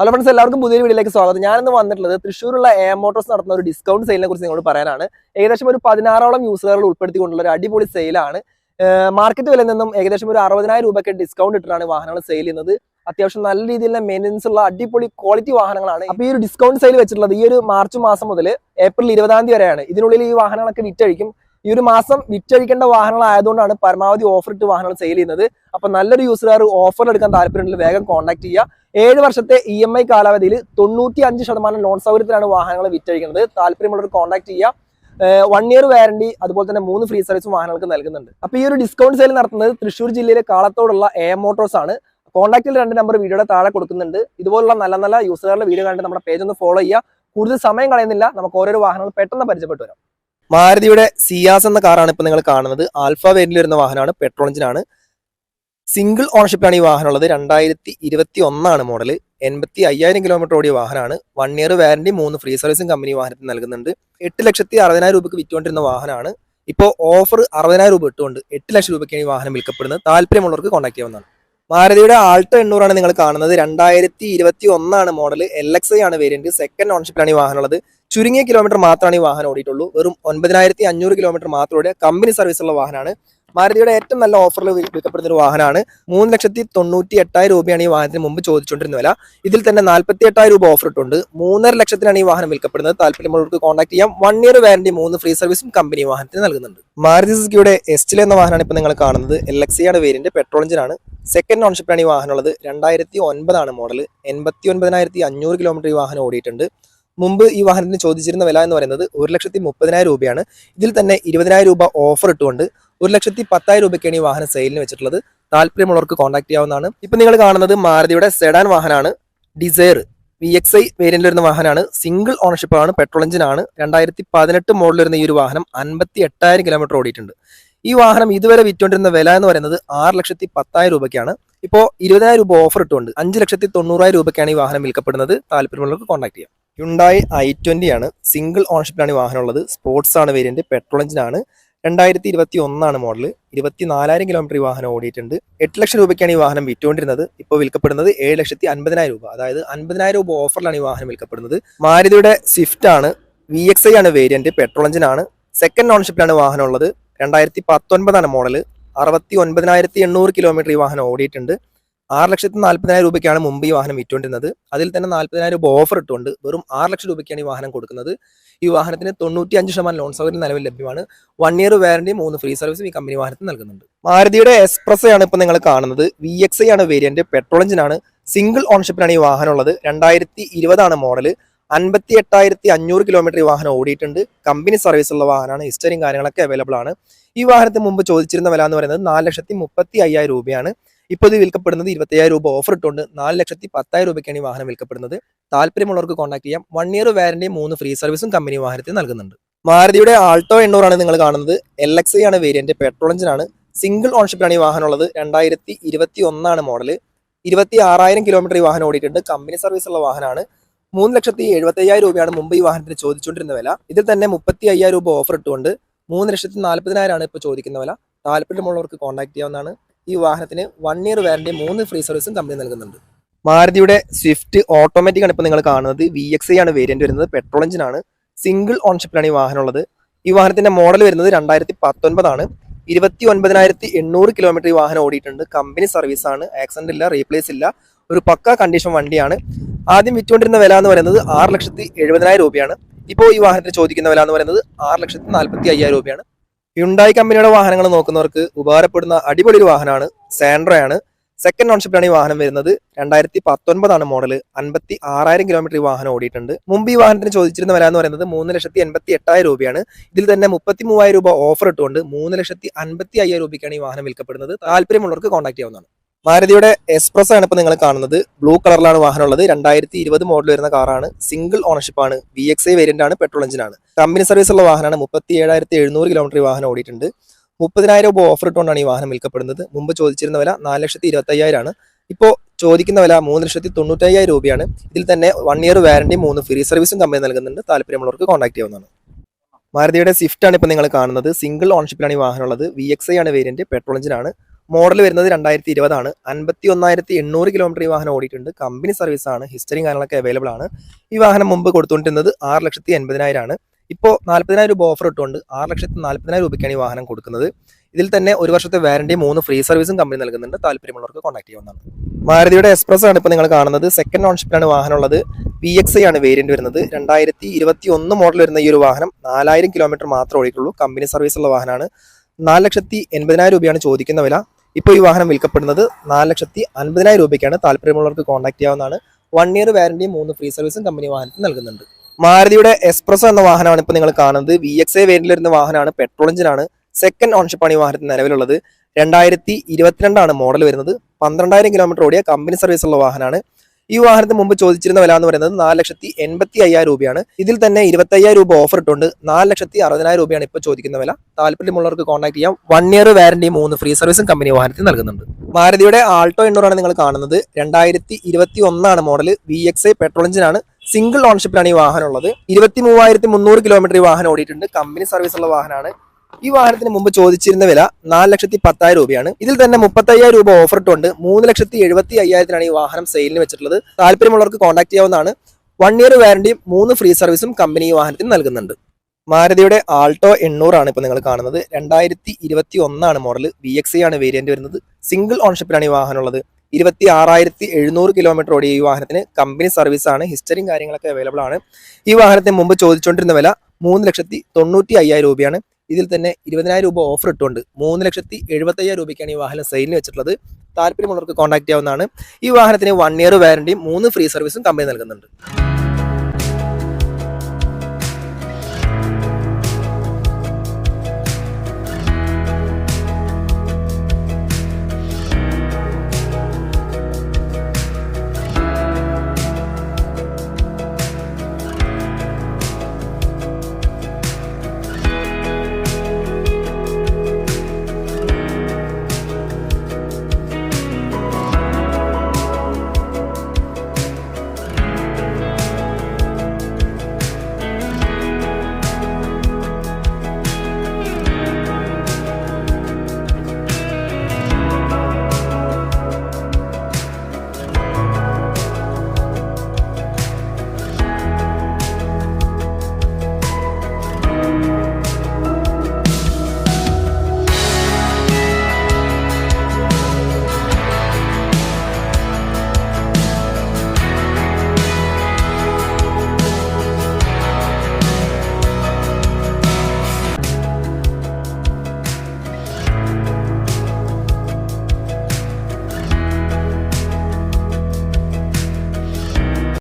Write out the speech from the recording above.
Hello friends എല്ലാവർക്കും പുതിയ വീഡിയോയിലേക്ക് സ്വാഗതം. ഞാനിന്ന് വന്നിട്ടുള്ളത് തൃശ്ശൂരുള്ള എ മോട്ടോഴ്സ് നടത്തുന്ന ഒരു ഡിസ്കൗണ്ട് സെയിലിനെ കുറിച്ച് നിങ്ങളോട് പറയാനാണ്. ഏകദേശം ഒരു പതിനാറോളം യൂസറുകൾ ഉൾപ്പെടുത്തിക്കൊണ്ടുള്ള ഒരു അടിപൊളി സെയിലാണ് മാർക്കറ്റ് വില നിന്നും ഏകദേശം ഒരു അറുപതിനായിരം രൂപയ്ക്ക് ഡിസ്കൗണ്ട് ഇട്ടിട്ടാണ് വാഹനങ്ങൾ സെയിൽ ചെയ്യുന്നത്. അത്യാവശ്യം നല്ല രീതിയിലുള്ള മെയിന്റനൻസ് ഉള്ള അടിപൊളി ക്വാളിറ്റി വാഹനങ്ങളാണ്. അപ്പോൾ ഈ ഒരു ഡിസ്കൗണ്ട് സെയിൽ വെച്ചിട്ടുള്ളത് ഈ ഒരു മാർച്ച് മാസം മുതൽ ഏപ്രിൽ ഇരുപതാം തീയതി വരെയാണ്. ഇതിനുള്ളിൽ ഈ വാഹനങ്ങളൊക്കെ വിറ്റഴിക്കും. ഈ ഒരു മാസം വിറ്റഴിക്കേണ്ട വാഹനങ്ങൾ ആയതുകൊണ്ടാണ് പരമാവധി ഓഫർ ഇട്ട് വാഹനങ്ങൾ സെയിൽ ചെയ്യുന്നത്. അപ്പൊ നല്ലൊരു യൂസറുകാർ ഓഫർ എടുക്കാൻ താല്പര്യമുണ്ടെങ്കിൽ വേഗം കോൺടാക്ട് ചെയ്യുക. ഏഴ് വർഷത്തെ ഇ എം ഐ കാലാവധിയിൽ തൊണ്ണൂറ്റി അഞ്ച് ശതമാനം ലോൺ സൗകര്യത്തിലാണ് വാഹനങ്ങൾ വിറ്റഴിക്കുന്നത്. താല്പര്യമുള്ളവർ കോൺടാക്ട് ചെയ്യുക വൺ ഇയർ വാറണ്ടി അതുപോലെ തന്നെ മൂന്ന് ഫ്രീ സർവീസും വാഹനങ്ങൾക്ക് നൽകുന്നുണ്ട്. അപ്പോൾ ഈ ഒരു ഡിസ്കൗണ്ട് സെയിൽ നടത്തുന്നത് തൃശ്ശൂർ ജില്ലയിലെ കാളത്തോടുള്ള എ മോട്ടോഴ്സ് ആണ്. കോൺടാക്റ്റിൽ രണ്ട് നമ്പർ വീഡിയോയുടെ താഴെ കൊടുക്കുന്നുണ്ട്. ഇതുപോലുള്ള നല്ല നല്ല യൂസറുകളുടെ വീഡിയോ കണ്ട് നമ്മുടെ പേജ് ഒന്ന് ഫോളോ ചെയ്യുക. കൂടുതൽ സമയം കളയുന്നില്ല. നമുക്ക് ഓരോരോ വാഹനങ്ങൾ പെട്ടെന്ന് പരിചയപ്പെട്ടു വരാം. മാരുതിയുടെ സിയാസ് എന്ന കാറാണ് ഇപ്പൊ നിങ്ങൾ കാണുന്നത്. ആൽഫ വേരിൽ വരുന്ന വാഹനമാണ്. പെട്രോൾ എഞ്ചിനാണ് സിംഗിൾ ഓണർഷിപ്പിലാണ് ഈ വാഹനം ഉള്ളത് രണ്ടായിരത്തി ഇരുപത്തി ഒന്നാണ് മോഡൽ എൺപത്തി അയ്യായിരം കിലോമീറ്റർ ഓടിയ വാഹനമാണ്. വൺ ഇയർ വാറന്റി മൂന്ന് ഫ്രീ സർവീസും കമ്പനി വാഹനത്തിന് നൽകുന്നുണ്ട് എട്ട് ലക്ഷത്തി അറുപതിനായിരം രൂപയ്ക്ക് വിറ്റുകൊണ്ടിരുന്ന വാഹനമാണ്. ഇപ്പോൾ ഓഫർ അറുപതിനായിരം രൂപ ഇട്ടുകൊണ്ട് എട്ട് ലക്ഷം രൂപയ്ക്കാണ് ഈ വാഹനം വിൽക്കപ്പെടുന്നത്. താല്പര്യമുള്ളവർക്ക് കോൺടാക്ട് ചെയ്യാവുന്നതാണ്. മാരുതിയുടെ ആൾട്ടോ എണ്ണൂറാണ് നിങ്ങൾ കാണുന്നത്. രണ്ടായിരത്തി ഇരുപത്തി ഒന്നാണ് മോഡൽ എൽ എക്സ് ഐ ആണ് വേരിയന്റ് സെക്കൻഡ് ഓണർഷിപ്പിലാണ് ഈ വാഹനമുള്ളത്. ചുരുങ്ങിയ കിലോമീറ്റർ മാത്രമാണ് ഈ വാഹനം ഓടിയിട്ടുള്ളൂ. വെറും ഒൻപതിനായിരത്തി അഞ്ഞൂറ് കിലോമീറ്റർ മാത്രം ഓടിയ കമ്പനി സർവീസുള്ള വാഹനമാണ്. മാരുതിയുടെ ഏറ്റവും നല്ല ഓഫറിൽ വിൽക്കപ്പെടുന്ന ഒരു വാഹനമാണ്. മൂന്ന് ലക്ഷത്തി തൊണ്ണൂറ്റി എട്ടായിരം രൂപയാണ് ഈ വാഹനത്തിന് മുമ്പ് ചോദിച്ചുകൊണ്ടിരുന്ന വില. ഇതിൽ തന്നെ നാൽപ്പത്തി എട്ടായിരം രൂപ ഓഫർ ഇട്ടുണ്ട്. മൂന്നര ലക്ഷത്തിനാണ് ഈ വാഹനം വിൽക്കപ്പെടുന്നത്. താല്പര്യമുള്ളവർക്ക് കോൺടാക്ട് ചെയ്യാം. വൺ ഇയർ വാറന്റി മൂന്ന് ഫ്രീ സർവീസും കമ്പനി വാഹനത്തിന് നൽകുന്നുണ്ട്. മാരുതി സുസുക്കിയുടെ എസ്റ്റിൽ എന്ന വാഹനമാണ് ഇപ്പോൾ നിങ്ങൾ കാണുന്നത്. എൽ എക്സിയുടെ വേരിയന്റ് പെട്രോൾ എഞ്ചിനാണ് സെക്കൻഡ് ഓൺഷിപ്പിലാണ് ഈ വാഹനം ഉള്ളത്. രണ്ടായിരത്തി ഒൻപതാണ് മോഡൽ എൺപത്തി ഒൻപതിനായിരത്തി അഞ്ഞൂറ് കിലോമീറ്റർ ഈ വാഹനം ഓടിയിട്ടുണ്ട്. മുമ്പ് ഈ വാഹനത്തിന് ചോദിച്ചിരുന്ന വില എന്ന് പറയുന്നത് ഒരു ലക്ഷത്തി മുപ്പതിനായിരം രൂപയാണ്. ഇതിൽ തന്നെ ഇരുപതിനായിരം രൂപ ഓഫർ ഇട്ടുകൊണ്ട് ഒരു ലക്ഷത്തി പത്തായിരം രൂപയ്ക്കാണ് ഈ വാഹനം സെയിലിന് വെച്ചിട്ടുള്ളത്. താല്പര്യമുള്ളവർക്ക് കോൺടാക്ട് ചെയ്യാവുന്നതാണ്. ഇപ്പൊ നിങ്ങൾ കാണുന്നത് മാരുതിയുടെ സെഡാൻ വാഹനമാണ്. ഡിസയർ വി എക്സ് ഐ വേരിയന്റിൽ വരുന്ന വാഹനമാണ്. സിംഗിൾ ഓണർഷിപ്പ് ആണ് പെട്രോൾ എഞ്ചിൻ ആണ്. രണ്ടായിരത്തി പതിനെട്ട് മോഡൽ വരുന്ന ഈ ഒരു വാഹനം അൻപത്തി എട്ടായിരം കിലോമീറ്റർ ഓടിയിട്ടുണ്ട്. ഈ വാഹനം ഇതുവരെ വിറ്റുകൊണ്ടിരുന്ന വില എന്ന് പറയുന്നത് ആറ് ലക്ഷത്തി പത്തായിരം രൂപയ്ക്കാണ്. ഇപ്പോൾ ഇരുപതിനായിരം രൂപ ഓഫർ ഇട്ടുകൊണ്ട് അഞ്ച് ലക്ഷത്തി തൊണ്ണൂറായിരം രൂപയ്ക്കാണ് ഈ വാഹനം വിൽക്കപ്പെടുന്നത്. താല്പര്യമുള്ളവർക്ക് കോൺടാക്ട് ചെയ്യാം. യുണ്ടായി ഐ ട്വന്റി ആണ്. സിംഗിൾ ഓണർഷിപ്പിലാണ് ഈ വാഹനം ഉള്ളത്. സ്പോർട്സ് ആണ് വേരിയന്റ് പെട്രോൾ എഞ്ചിനാണ് രണ്ടായിരത്തി ഇരുപത്തി ഒന്നാണ് മോഡൽ ഇരുപത്തി നാലായിരം കിലോമീറ്റർ ഈ വാഹനം ഓടിയിട്ടുണ്ട്. എട്ട് ലക്ഷം രൂപയ്ക്കാണ് ഈ വാഹനം വിറ്റുകൊണ്ടിരുന്നത്. ഇപ്പോൾ വിൽക്കപ്പെടുന്നത് ഏഴ് ലക്ഷത്തി അൻപതിനായിരം രൂപ. അതായത് അൻപതിനായിരം രൂപ ഓഫറിലാണ് ഈ വാഹനം വിൽക്കപ്പെടുന്നത്. മാരുതിയുടെ സ്വിഫ്റ്റ് ആണ്. വി എക്സ് ഐ ആണ് വേരിയന്റ് പെട്രോൾ എഞ്ചിനാണ് സെക്കൻഡ് ഓണർഷിപ്പിലാണ് വാഹനം ഉള്ളത്. രണ്ടായിരത്തി പത്തൊൻപതാണ് മോഡൽ അറുപത്തി ഒൻപതിനായിരത്തി എണ്ണൂറ് കിലോമീറ്റർ ഈ വാഹനം ഓടിയിട്ടുണ്ട്. ആറ് ലക്ഷത്തി നാൽപ്പതിനായിരം രൂപയ്ക്കാണ് മുമ്പ് ഈ വാഹനം വിറ്റുകൊണ്ടിരുന്നത്. അതിൽ തന്നെ നാൽപ്പതിനായിരം രൂപ ഓഫർ ഇട്ടുകൊണ്ട് വെറും ആറ് ലക്ഷം രൂപയ്ക്കാണ് ഈ വാഹനം കൊടുക്കുന്നത്. ഈ വാഹനത്തിന് തൊണ്ണൂറ്റി അഞ്ച് ശതമാനം ലോൺ സൗകര്യം നിലവിൽ ലഭ്യമാണ്. വൺ ഇയർ വാറന്റി മൂന്ന് ഫ്രീ സർവീസും ഈ കമ്പനി വാഹനത്തിന് നൽകുന്നുണ്ട്. മാരുതിയുടെ എക്സ്പ്രസ് ആണ് ഇപ്പോൾ നിങ്ങൾ കാണുന്നത്. വി എക്സ് ഐ ആണ് വേരിയന്റ് പെട്രോൾ എഞ്ചിനാണ് സിംഗിൾ ഓണർഷിപ്പിലാണ് ഈ വാഹനം ഉള്ളത്. രണ്ടായിരത്തി ഇരുപതാണ് മോഡൽ അൻപത്തി എട്ടായിരത്തി അഞ്ഞൂറ് കിലോമീറ്റർ ഈ വാഹനം ഓടിയിട്ടുണ്ട്. കമ്പനി സർവീസ് ഉള്ള വാഹനമാണ്. ഹിസ്റ്ററിയും കാര്യങ്ങളൊക്കെ അവൈലബിൾ ആണ്. ഈ വാഹനത്തിന് മുമ്പ് ചോദിച്ചിരുന്ന വില എന്ന് പറയുന്നത് നാല് ലക്ഷത്തി മുപ്പത്തി അയ്യായിരം രൂപയാണ്. ഇപ്പോൾ ഇത് വിൽക്കപ്പെടുന്നത് ഇരുപത്തയ്യായിരം രൂപ ഓഫർ ഇട്ടുകൊണ്ട് നാല് ലക്ഷത്തി പത്തായിരം രൂപയ്ക്കാണ് ഈ വാഹനം വിൽക്കപ്പെടുന്നത്. താല്പര്യമുള്ളവർക്ക് കോൺടാക്ട് ചെയ്യാം. വൺ ഇയർ വാരന്റി മൂന്ന് ഫ്രീ സർവീസും കമ്പനി വാഹനത്തിൽ നൽകുന്നുണ്ട്. മാരുതിയുടെ ആൾട്ടോ എണ്ണൂറാണ് നിങ്ങൾ കാണുന്നത്. എൽ എക്സ് ഐ ആണ് വേരിയന്റ് പെട്രോൾ എഞ്ചിനാണ് സിംഗിൾ ഓൺഷിപ്പിലാണ് ഈ വാഹനം ഉള്ളത്. രണ്ടായിരത്തി ഇരുപത്തി ഒന്നാണ് മോഡൽ ഇരുപത്തി ആറായിരം കിലോമീറ്റർ ഈ വാഹനം ഓടിയിട്ടുണ്ട്. കമ്പനി സർവീസ് ഉള്ള വാഹനമാണ് മൂന്ന് ലക്ഷത്തി എഴുപത്തി അയ്യായിരം രൂപയാണ് മുമ്പ് ഈ വാഹനത്തിന് ചോദിച്ചുകൊണ്ടിരുന്ന വില. ഇതിൽ തന്നെ മുപ്പത്തി അയ്യായിരം രൂപ ഓഫർ ഇട്ടുകൊണ്ട് മൂന്ന് ലക്ഷത്തി നാൽപ്പതിനായിരമാണ് ഇപ്പോൾ ചോദിക്കുന്ന വില. താല്പര്യമുള്ളവർക്ക് കോൺടാക്ട് ചെയ്യാവുന്നതാണ്. ഈ വാഹനത്തിന് വൺ ഇയർ വാറന്റി മൂന്ന് ഫ്രീ സർവീസും കമ്പനി നൽകുന്നുണ്ട്. മാരുതിയുടെ സ്വിഫ്റ്റ് ഓട്ടോമാറ്റിക് ആണ് ഇപ്പോൾ നിങ്ങൾ കാണുന്നത്. വി എക്സ് ആണ് വേരിയന്റ് വരുന്നത്. പെട്രോൾ എഞ്ചിനാണ് സിംഗിൾ ഓൺഷിപ്പിലാണ് ഈ വാഹനം ഉള്ളത്. ഈ വാഹനത്തിന്റെ മോഡൽ വരുന്നത് രണ്ടായിരത്തി പത്തൊൻപതാണ് ഇരുപത്തി ഒൻപതിനായിരത്തി എണ്ണൂറ് കിലോമീറ്റർ ഈ വാഹനം ഓടിയിട്ടുണ്ട്. കമ്പനി സർവീസ് ആണ്. ആക്സിഡന്റ് ഇല്ല റീപ്ലേസ് ഇല്ല. ഒരു പക്ക കണ്ടീഷൻ വണ്ടിയാണ്. ആദ്യം വിറ്റുകൊണ്ടിരുന്ന വില എന്ന് പറയുന്നത് ആറ് ലക്ഷത്തി എഴുപതിനായിരം രൂപയാണ്. ഇപ്പോൾ ഈ വാഹനത്തിന് ചോദിക്കുന്ന വില എന്ന് പറയുന്നത് ആറ് ലക്ഷത്തി നാൽപ്പത്തി അയ്യായിരം രൂപയാണ്. യുണ്ടായി കമ്പനിയുടെ വാഹനങ്ങൾ നോക്കുന്നവർക്ക് ഉപകാരപ്പെടുന്ന അടിപൊളി ഒരു വാഹനമാണ് സാൻഡ്രയാണ് സെക്കൻഡ് ഓൺഷിപ്പിലാണ് ഈ വാഹനം വരുന്നത്. രണ്ടായിരത്തി പത്തൊൻപതാണ് മോഡൽ അൻപത്തി ആറായിരം കിലോമീറ്റർ ഈ വാഹനം ഓടിയിട്ടുണ്ട്. മുമ്പ് ഈ വാഹനത്തിന് ചോദിച്ചിരുന്ന വില എന്ന് പറയുന്നത് മൂന്ന് ലക്ഷത്തി എൺപത്തി എട്ടായിരം രൂപയാണ്. ഇതിൽ തന്നെ മുപ്പത്തി മൂവായിരം രൂപ ഓഫർ ഇട്ടുകൊണ്ട് മൂന്ന് ലക്ഷത്തി അൻപത്തി അയ്യായിരം രൂപയ്ക്കാണ് ഈ വാഹനം വിൽക്കപ്പെടുന്നത്. താല്പര്യമുള്ളവർക്ക് കോൺടാക്ട് ചെയ്യാവുന്നതാണ്. മാരുതിയുടെ എക്സ്പ്രസ് ആണ് ഇപ്പോൾ നിങ്ങൾ കാണുന്നത്. ബ്ലൂ കളറിലാണ് വാഹനം ഉള്ളത് രണ്ടായിരത്തി ഇരുപത് മോഡൽ വരുന്ന കാറാണ്. സിംഗിൾ ഓണർഷിപ്പ് ആണ്. വി എക്സ് ഐ വേരിയന്റ് ആണ്. പെട്രോൾ എഞ്ചിനാണ് കമ്പനി സർവീസ് ഉള്ള വാഹനമാണ്. മുപ്പത്തി ഏഴായിരത്തി എഴുന്നൂറ് കിലോമീറ്റർ വാഹനം ഓടിയിട്ടുണ്ട്. മുപ്പതിനായിരം രൂപ ഓഫർ ഇട്ടുകൊണ്ടാണ് ഈ വാഹനം വിൽക്കപ്പെടുന്നത്. മുമ്പ് ചോദിച്ചിരുന്ന വില നാല് ലക്ഷത്തി ഇരുപത്തി അയ്യായിരമാണ് ഇപ്പോൾ ചോദിക്കുന്ന വില മൂന്ന് ലക്ഷത്തി തൊണ്ണൂറ്റയ്യായിരം രൂപയാണ്. ഇതിൽ തന്നെ വൺ ഇയർ വാറണ്ടി മൂന്ന് ഫ്രീ സർവീസും കമ്പനി നൽകുന്നുണ്ട്. താല്പര്യമുള്ളവർക്ക് കോൺടാക്ട് ചെയ്യാവുന്നതാണ്. മാരുതിയുടെ സ്വിഫ്റ്റ് ആണ് ഇപ്പോൾ നിങ്ങൾ കാണുന്നത്. സിംഗിൾ ഓൺഷിപ്പിലാണ് ഈ വാഹനം ഉള്ളത്. വി എക്സ് ഐ ആണ് വേരിയന്റ് പെട്രോൾ എഞ്ചിനാണ് മോഡൽ വരുന്നത് രണ്ടായിരത്തി ഇരുപതാണ് അൻപത്തി ഒന്നായിരത്തി എണ്ണൂറ് കിലോമീറ്റർ ഈ വാഹനം ഓടിയിട്ടുണ്ട്. കമ്പനി സർവീസ് ആണ് ഹിസ്റ്ററിയും കാര്യങ്ങളൊക്കെ അവൈലബിൾ ആണ്. ഈ വാഹനം മുമ്പ് കൊടുത്തുകൊണ്ടിരുന്നത് ആറ് ലക്ഷത്തി എൺപതിനായിരം ആണ് ഇപ്പോൾ നാൽപ്പതിനായിരം രൂപ ഓഫർ ഇട്ടുകൊണ്ട് ആറ് ലക്ഷത്തി നാൽപ്പതിനായിരം രൂപയ്ക്കാണ് ഈ വാഹനം കൊടുക്കുന്നത്. ഇതിൽ തന്നെ ഒരു വർഷത്തെ വാരണ്ടി മൂന്ന് ഫ്രീ സർവീസും കമ്പനി നൽകുന്നുണ്ട്. താല്പര്യമുള്ളവർക്ക് കോൺടാക്ട് ചെയ്യാവുന്നതാണ്. മാരുതിയുടെ എക്സ്പ്രസ് ആണ് ഇപ്പോൾ നിങ്ങൾ കാണുന്നത്. സെക്കൻഡ് ഓൺഷിപ്പിലാണ് വാഹനം ഉള്ളത്. വി എക്സ് ഐ ആണ് വേരിയന്റ് വരുന്നത്. രണ്ടായിരത്തി ഇരുപത്തി ഒന്ന് മോഡൽ വരുന്ന ഈ ഒരു വാഹനം നാലായിരം കിലോമീറ്റർ മാത്രമേ ഓടിയിട്ടുള്ളൂ. കമ്പനി സർവീസ് ഉള്ള വാഹനമാണ്. നാല് ലക്ഷത്തി എൺപതിനായിരം രൂപയാണ് ചോദിക്കുന്ന വില. ഇപ്പോൾ ഈ വാഹനം വിൽക്കപ്പെടുന്നത് നാല് ലക്ഷത്തി അൻപതിനായിരം രൂപയ്ക്കാണ്. താല്പര്യമുള്ളവർക്ക് കോൺടാക്ട് ചെയ്യാവുന്നതാണ്. വൺ ഇയർ വാറന്റിയും മൂന്ന് ഫ്രീ സർവീസും കമ്പനി വാഹനത്തിന് നൽകുന്നുണ്ട്. മാരുതിയുടെ എക്സ്പ്രസ് എന്ന വാഹനമാണ് ഇപ്പോൾ നിങ്ങൾ കാണുന്നത്. വി എക്സ് എ വേരിയന്റിൽ വരുന്ന വാഹനമാണ്. പെട്രോൾ എഞ്ചിനാണ് സെക്കൻഡ് ഓൺഷിപ്പാണ് ഈ വാഹനത്തിന് നിലവിലുള്ളത്. രണ്ടായിരത്തി ഇരുപത്തിരണ്ടാണ് മോഡൽ വരുന്നത്. പന്ത്രണ്ടായിരം കിലോമീറ്റർ ഓടിയ കമ്പനി സർവീസുള്ള വാഹനമാണ്. ഈ വാഹനത്തിന് മുമ്പ് ചോദിച്ചിരുന്ന വില എന്ന് പറയുന്നത് നാല് ലക്ഷത്തി എൺപത്തി അയ്യായിരം രൂപയാണ്. ഇതിൽ തന്നെ ഇരുപത്തി അയ്യായിരം രൂപ ഓഫർ ഇട്ടുണ്ട്. നാല് ലക്ഷത്തി അറുപതിനായിരം രൂപയാണ് ഇപ്പോൾ ചോദിക്കുന്ന വില. താല്പര്യമുള്ളവർക്ക് കോൺടാക്ട് ചെയ്യാം. വൺ ഇയർ വാറണ്ടി മൂന്ന് ഫ്രീ സർവീസും കമ്പനി വാഹനത്തിൽ നൽകുന്നുണ്ട്. മാരുതിയുടെ ആൾട്ടോ എണ്ണൂറാണ് നിങ്ങൾ കാണുന്നത്. രണ്ടായിരത്തി ഇരുപത്തി ഒന്നാണ് model V X I petrol എഞ്ചിനാണ് സിംഗിൾ ഓൺഷിപ്പിലാണ് ഈ വാഹനം ഉള്ളത്. ഇരുപത്തി മൂവായിരത്തി മുന്നൂറ് കിലോമീറ്റർ ഈ വാഹനം ഓടിയിട്ടുണ്ട്. കമ്പനി സർവീസ് ഉള്ള വാഹനമാണ്. ഈ വാഹനത്തിന് മുമ്പ് ചോദിച്ചിരുന്ന വില നാല് ലക്ഷത്തി പത്തായിരം രൂപയാണ്. ഇതിൽ തന്നെ മുപ്പത്തി അയ്യായിരം രൂപ ഓഫർ ഇട്ടുണ്ട്. മൂന്ന് ലക്ഷത്തി എഴുപത്തി അയ്യായിരത്തിനാണ് ഈ വാഹനം സെയിലിന് വെച്ചിട്ടുള്ളത്. താല്പര്യമുള്ളവർക്ക് കോൺടാക്ട് ചെയ്യാവുന്നതാണ്. വൺ ഇയർ വാറണ്ടിയും മൂന്ന് ഫ്രീ സർവീസും കമ്പനി ഈ വാഹനത്തിന് നൽകുന്നുണ്ട്. മാരുതിയുടെ ആൾട്ടോ എണ്ണൂറാണ് ഇപ്പോൾ നിങ്ങൾ കാണുന്നത്. രണ്ടായിരത്തി ഇരുപത്തി ഒന്നാണ് മോഡൽ വി എക്സ് ആണ് വേരിയന്റ് വരുന്നത്. സിംഗിൾ ഓൺഷിപ്പിലാണ് ഈ വാഹനം ഉള്ളത്. ഇരുപത്തി ആറായിരത്തി എഴുന്നൂറ് കിലോമീറ്റർ ഓടിയ ഈ വാഹനത്തിന് കമ്പനി സർവീസ് ആണ്. ഹിസ്റ്ററിയും കാര്യങ്ങളൊക്കെ അവൈലബിൾ ആണ്. ഈ വാഹനത്തിന് മുമ്പ് ചോദിച്ചുകൊണ്ടിരുന്ന വില മൂന്ന് ലക്ഷത്തി തൊണ്ണൂറ്റി അയ്യായിരം രൂപയാണ്. ഇതിൽ തന്നെ ഇരുപതിനായിരം രൂപ ഓഫർ ഇട്ടുകൊണ്ട് മൂന്ന് ലക്ഷത്തി എഴുപത്തയ്യായിരം രൂപയ്ക്കാണ് ഈ വാഹനം സെയിലിന് വെച്ചിട്ടുള്ളത്. താല്പര്യമുള്ളവർക്ക് കോൺടാക്ട് ചെയ്യാവുന്നതാണ്. ഈ വാഹനത്തിന് വൺ ഇയർ വാറണ്ടിയും മൂന്ന് ഫ്രീ സർവീസും കമ്പനി നൽകുന്നുണ്ട്.